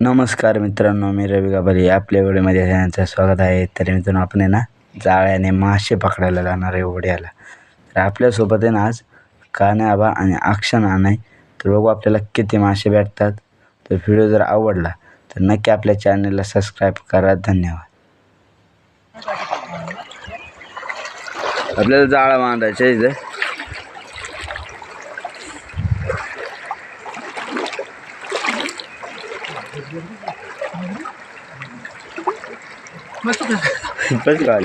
नमस्कार मित्रांनो मी रवी गाभारी. आपल्या व्हिडिओमध्ये त्यांचं स्वागत आहे. तर मित्रांनो आपण आहे ना जाळ्याने मासे पकडायला जाणार आहे ओढ्याला तर आपल्यासोबत आहे ना आज कान्याबा आणि अक्षण आणाय. तर बघू आपल्याला किती मासे भेटतात. तर व्हिडिओ जर आवडला तर नक्की आपल्या चॅनलला सबस्क्राईब करा. धन्यवाद. आपल्याला जाळा बांधायचा आहे घाल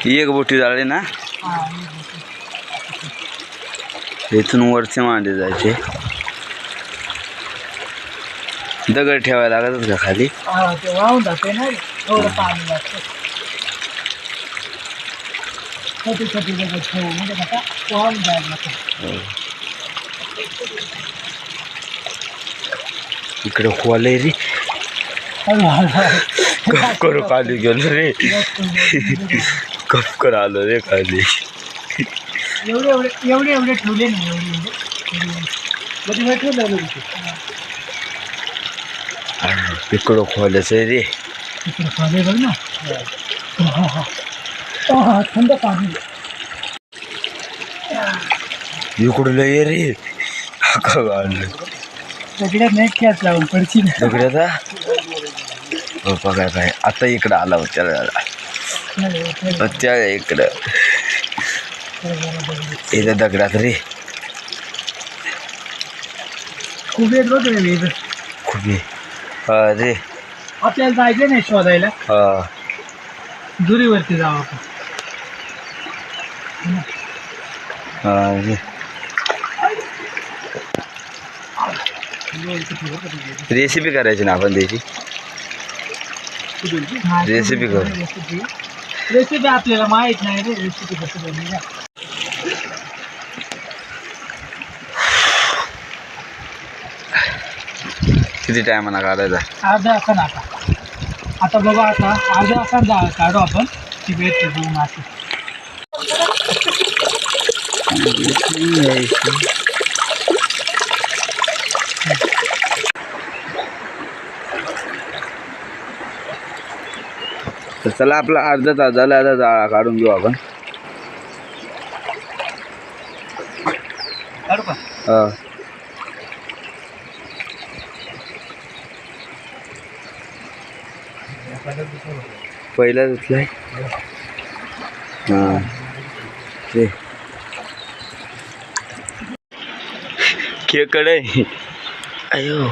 ही एक बोटी जाळी ना? इथून वरचे मांडे जायचे. दगड ठेवायला लागतच का खाली? छोटी छोटी दगड म्हणजे नका वाहून जायला नको इकडे खोले रे. हळू हळू हळू. कप करू खाली गेलो रे. कप कर आलो रे खाली. एवढे एवढे एवढे एवढे ठेवले ना एवढे एवढे. कधी वेळ ठेवलं तिथे इकडं खोलायचं आहे रे. तिकडे पाणी बघ ना. हा, हा. हा, थंड पाणी. इकडं लय रे. का गाडलं सगळ्यात नाही खेच लावून पडची ना दगड्याचा हो बघा काय आता इकडं आला होत्या त्या इकडं. इथं दगडात रे. खूप येत बघ रे इथं. खूप आहे. हा रे. आपल्याला जायचं नाही शोधायला. हा. दुरीवरती जाऊ आपण. हा रेसिपी करायची ना आपण त्याची. रेसिपी करू. रेसिपी आपल्याला माहीत नाही रे रेसिपी कसं बनवली किती टायमाला काढायचा? अर्धा असा आता. आता बघा आता अर्धा असा जा काढू आपण. ती वेट दोन मासे चला आपला अर्धा तास झाला आता जाळा काढून घेऊ आपण. हा. पहिला धुतलाय हा. ते. खेकड आहे. अयो.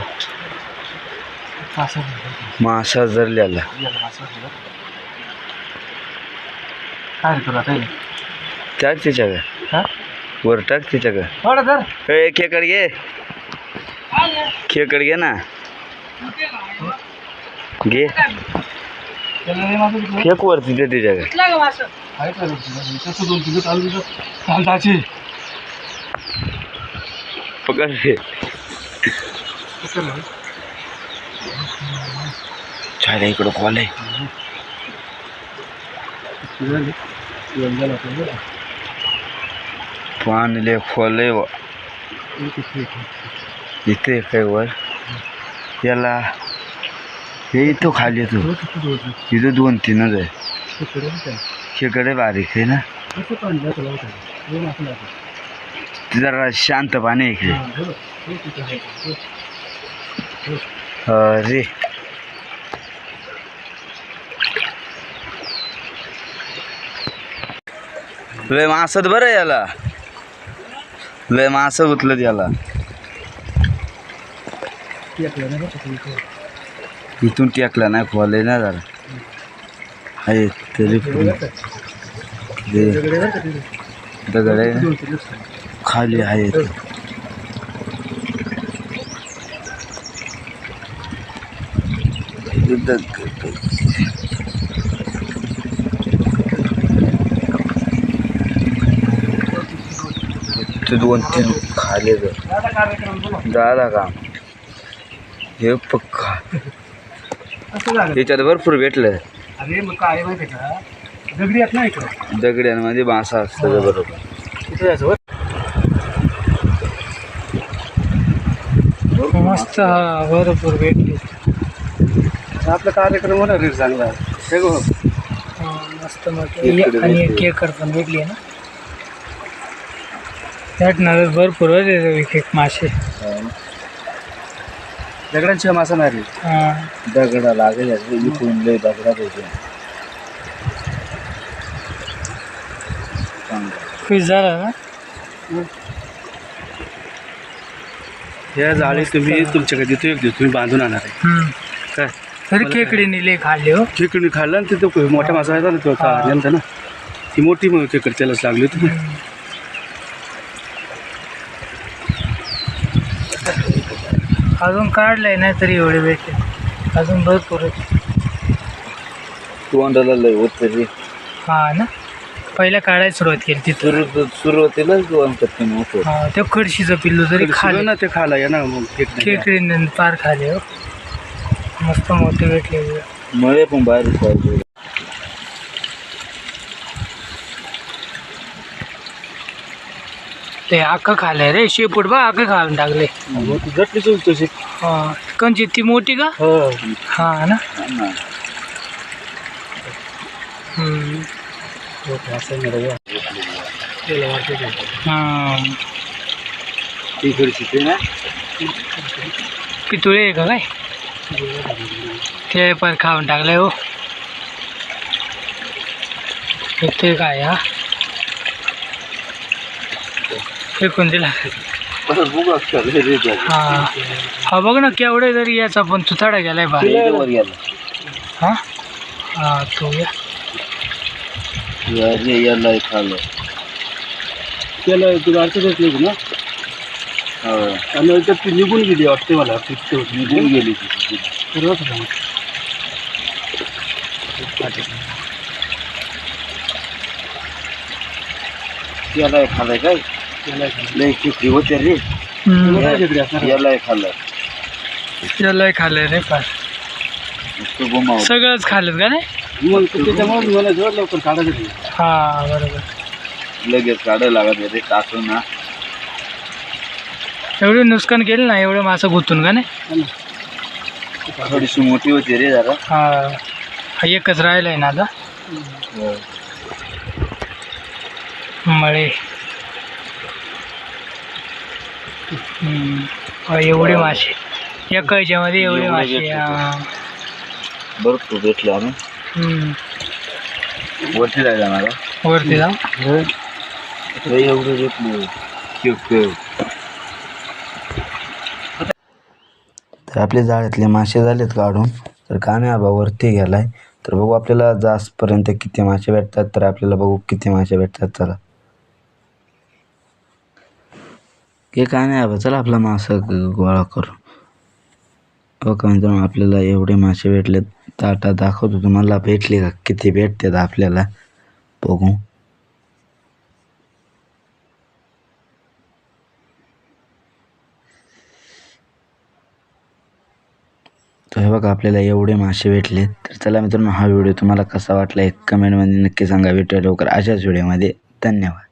मासा जरल्याला काय तुला काय टाक त्याच्या का हा? वर टाक त्याच्या का थोडं तर ए खेकड घे. खेकड घे ना. घे. फेक वरती ते त्याच्या का कांदाची पकड रे. छायला इकडं कॉल आहे खोल आहे व. इथे काय वर याला हे इथं खाली येतो इथं दोन तीनच आहे खेकडे बारीक आहे ना ते जरा शांत पाणी आहे इकडे अरे लय मासत बरं याला. लय मास गुतलं याला. इथून टेकला नाही खोल ना जरा आहे तरी दगड. आहे खाली आहे. दगड. ते दोन तीन खाली जर झाला का? हे पक्का. त्याच्यात भरपूर भेटलं मग दगड्यांमध्ये मासा असतं बरोबर. मस्त हा भरपूर भेटली. आपला कार्यक्रम होणार चांगला. मस्त मोठी आणि केकर पण भेटली ना? भेटणार भरपूर होते एक एक मासे. दगडांची मासा नाही रे हा. दगडा लागेल इथून लय दगडा पाहिजे खुश झाला ना? या जाळी तुम्ही तुमच्याकडे देतो एक दिवस तुम्ही बांधून आणणार आहे हम्म. काय? तरी खेकडीने लय खाल्ले हो. खेकडून खाल्ला आणि तिथं मोठ्या मासा आहे ना तो का नेमता ना. ती मोठी मग खेकड त्यालाच लागली होती. अजून काढलंय नाही तरी एवढे भेटले. अजून भरपूर आहेत. तोंडाला लय होत हा ना? पहिल्या काढायला सुरुवात केली तिथं सुरू सुरुवातीलाच दोन टक्के मोठं हा त्या खडशीचं पिल्लू तरी सुरू खाले ना ते खाला या ना मग खेकडे. खेकडीने पार खाले हो. मस्त मोठे भेटले. मळे पण बाहेर पाहिजे ते अख्खं खाले रे शेपूट बा अख्खं खाऊन टाकले जटली हा कंची ती मोठी का? हो. हा ना? पितुळे आहे का काय? ते पण खाऊन टाकले हो. ते काय हा? फेकून दिला त्याला. हा हा बघ ना केवढे जरी याचा पण तुथाडा गेलाय बा. हा हा तो या त्याला तुला देत नाही ना हो. आणि नंतर ती निघून गेली वाटते मला तिथे. निघून गेली ती. फिरवत होता मग. याला एक खाल्लंय काय त्याला लय खिचडी होते रे? याला खाल्लं याला रे फार सगळंच खाल्लं का नाही? मग त्याच्यामुळे मला जवळ लवकर काढायचं ते. हा बरोबर. लगेच काढायला लागत रे टाकून ना. एवढे नुकसान केलं ना एवढं मासं गुंतून का नाही? है ना? थोडीशी मोठी होती रे जरा. हा. हा एकच राहिलाय ना आता. मळे. हम्म. एवढे मासे एका ह्याच्यामध्ये एवढे एवढे मासे भेटले हा. भरपूर भेटले आम्ही. हम्म. वरती राहिला मला वरती जाऊ एवढं भेटले. तर आपले जाळ्यातले मासे झालेत काढून. तर काने आबा वरती गेलाय. तर बघू आपल्याला जास्तपर्यंत किती मासे भेटतात तर आपल्याला बघू किती मासे भेटतात. चला. की काय नाही आबा चला आपला मासा ग- गोळा करू. ओके का मित्रांनो आपल्याला एवढे मासे भेटले ताटा दाखवतो तुम्हाला. भेटले का? किती भेटतात आपल्याला? बघू. तर हे बघा आपल्याला एवढे मासे भेटले. तर चला मित्रांनो हा व्हिडिओ तुम्हाला कसा वाटला एक कमेंटमध्ये नक्की सांगा. भेटूया लवकर अशाच व्हिडिओमध्ये. धन्यवाद.